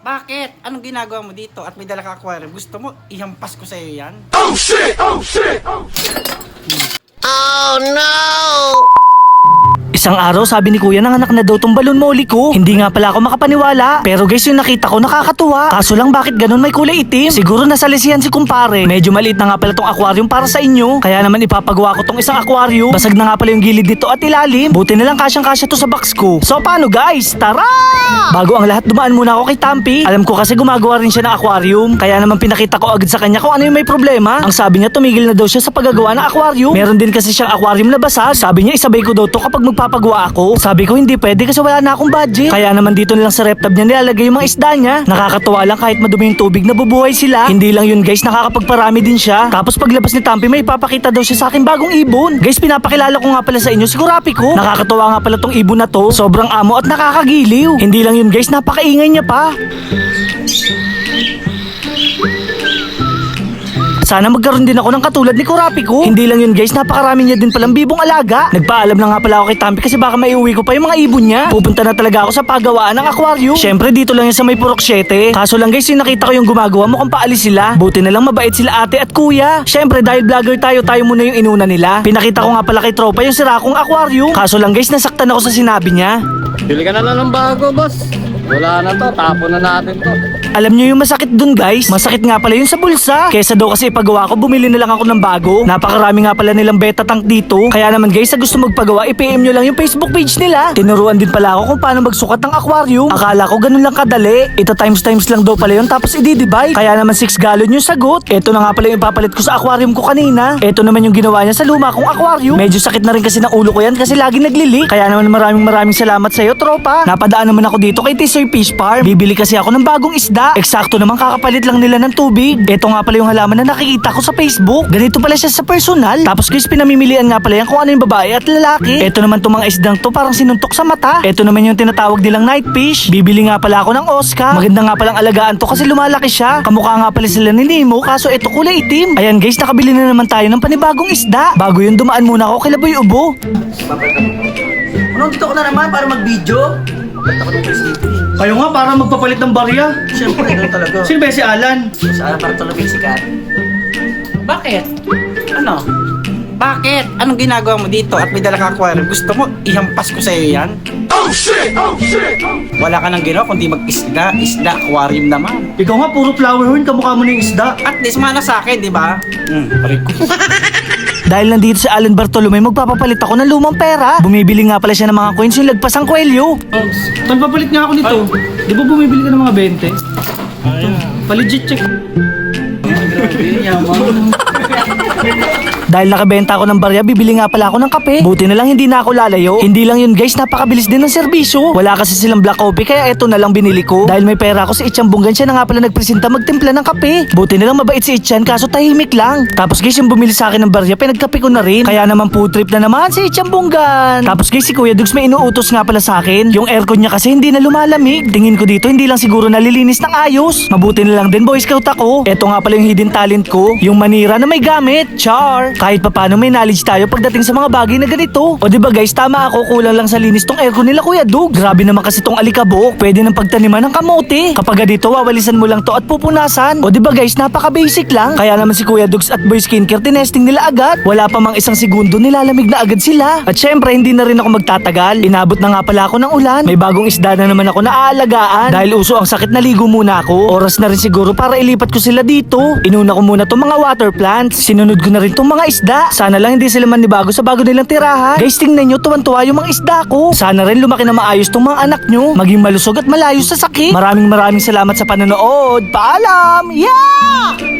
Bakit? Anong ginagawa mo dito at may dala ka aquarium? Gusto mo ihampas ko sa'yo yan? Isang araw sabi ni kuya nanganak na daw tong balon moli ko. Hindi nga pala ako makapaniwala. Pero guys yung nakita ko nakakatuwa. Kaso lang bakit ganun may kulay itim? Siguro nasalisihan si kumpare. Medyo maliit na nga pala tong aquarium para sa inyo. Kaya naman ipapagawa ko tong isang aquarium. Basag na nga pala yung gilid nito at ilalim. Buti na lang kasyang kasya to sa box ko. So paano guys? Tara! Bago ang lahat dumaan muna ako kay Tampi. Alam ko kasi gumagawa rin siya ng aquarium. Kaya naman pinakita ko agad sa kanya kung ano yung may problema. Ang sabi niya tumigil na daw siya sa paggagawa ng aquarium. Meron din kasi siyang aquarium na basag. Sabi niya isabay ko daw to kapag magpapagawa ako. Sabi ko hindi pwede kasi wala na akong budget. Kaya naman dito nilang sa reptab niya nilalagay yung mga isda niya. Nakakatuwa lang kahit madumi yung tubig nabubuhay sila. Hindi lang yun guys, nakakapagparami din siya. Tapos paglabas ni Tampi may ipapakita daw siya sa akin bagong ibon. Guys, pinapakilala ko nga pala sa inyo si Kurapi ko. Nakakatuwa nga pala tong ibon na to. Sobrang amo at nakakagiliw. Hindi lang yun guys, napakaingay niya pa. Sana magkaroon din ako ng katulad ni Kurapi ko. Hindi lang yun guys, napakarami niya din palang bibong alaga. Nagpaalam na nga pala ako kay Tampi kasi baka maiuwi ko pa yung mga ibon niya. Pupunta na talaga ako sa pagawaan ng aquarium. Syempre dito lang yan sa may purok 7. Kaso lang guys, yung nakita ko yung gumagawa mukhang paalis sila. Buti na lang mabait sila ate at kuya. Syempre dahil vlogger tayo, tayo muna yung inuna nila. Pinakita ko nga pala kay tropa yung sira kong aquarium. Kaso lang guys, nasaktan ako sa sinabi niya. Bili ka na lang ng bago, boss. Wala na to, tapo na natin to. Alam niyo yung masakit dun guys? Masakit nga pala yun sa bulsa. Kesa daw kasi ipagawa ko, bumili na lang ako ng bago. Napakarami nga pala nilang beta tank dito. Kaya naman guys, sa gusto magpagawa, i-PM nyo lang yung Facebook page nila. Tinuruan din pala ako kung paano magsukat ng aquarium. Akala ko ganun lang kadali. Ito times times lang daw pala yun tapos i-divide. Kaya naman 6 gallon yung sagot. Ito na nga pala yung ipapalit ko sa aquarium ko kanina. Ito naman yung ginawa niya sa luma kong aquarium. Medyo sakit na rin kasi ng ulo ko yan kasi lagi naglilik. Kaya naman maraming maraming salamat sa'yo tropa. Napadaan naman ako dito kay Tisoy Fish Farm. Bibili kasi ako ng bagong isda. Eksakto naman kakapalit lang nila ng tubig. Ito nga pala yung halaman na nakikita ko sa Facebook. Ganito pala siya sa personal. Tapos guys, pinamimilian nga pala yan kung ano yung babae at lalaki. Ito naman itong mga isdang to parang sinuntok sa mata. Ito naman yung tinatawag nilang night fish. Bibili nga pala ako ng Oscar. Maganda nga palang alagaan to kasi lumalaki siya. Kamukha nga pala sila ni Nemo kaso ito kulay itim. Ayan guys, nakabili na naman tayo ng panibagong isda. Bago yun, dumaan muna ako kay Laboy Ubo. Ano, dito ko na naman para mag-video? Kayo nga para magpapalit ng barya. Siyempre, ganun talaga. Sino ba si Alan? Saan para tulog sikat? Bakit? Ano? Bakit? Anong ginagawa mo dito at may dala ka aquarium? Gusto mo ihampas ko sa'yo yan? Oh shit! Oh shit! Wala ka nang ginawa kundi mag-isda. Isda, aquarium naman. Ikaw nga, puro flower horn, kamukha mo na yung isda. At least mana sa akin, di ba? Hmm, pare ko. Dahil nandito si Alan Bartolome, magpapapalit ako ng lumang pera. Bumibili nga pala siya ng mga coins yung lagpas ang kwelyo. Tol, papalit nga ako nito. Di ba bumibili ka ng mga 20? Ayun. Paligit check. Dahil nakabenta ako ng barya, bibili nga pala ako ng kape. Buti na lang hindi na ako lalayo. Hindi lang yun guys, napakabilis din ng serbisyo. Wala kasi silang black coffee kaya ito na lang binili ko. Dahil may pera ako si Itchan Bunggan, siya na nga pala nagpresenta magtimpla ng kape. Buti na lang mabait si Itchan kaso tahimik lang. Tapos guys, yung bumili sa akin ng barya, pinagkape ko na rin. Kaya naman food trip na naman si Itchan Bunggan. Tapos guys, si Kuya Dugs may inuutos nga pala sa akin. Yung aircon niya kasi hindi na lumalamig. Tingin ko dito, hindi lang siguro nalilinis ng ayos. Mabuti na lang din boy scout ako. Ito nga pala yung hidden talent ko. Yung manira na may gamit. Char. Kahit papano may knowledge tayo pagdating sa mga bagay na ganito. O di ba guys, tama ako kulang lang sa linis tong aircon nila Kuya Dug. Grabe naman kasi tong alikabok. Pwede ng pagtaniman ng kamote. Kapag dito, wawalisan mo lang to at pupunasan. O di ba guys, napaka-basic lang. Kaya naman si Kuya Dugs at Boy Skincare tinesting nila agad. Wala pa mang isang segundo nilalamig na agad sila. At syempre, hindi na rin ako magtatagal. Inabot na nga pala ako ng ulan. May bagong isda na naman ako na aalagaan. Dahil uso ang sakit, naligo muna ako. Oras na rin siguro para ilipat ko sila dito. Inuna ko muna tong mga water plants. Sinunod ko na rin tong mga isda. Sana lang hindi sila manibago sa bago nilang tirahan. Guys, tingnan nyo, tuwan-tuwa yung mga isda ko. Sana rin lumaki na maayos tong mga anak nyo. Maging malusog at malayo sa sakit. Maraming maraming salamat sa panonood. Paalam! Yeah!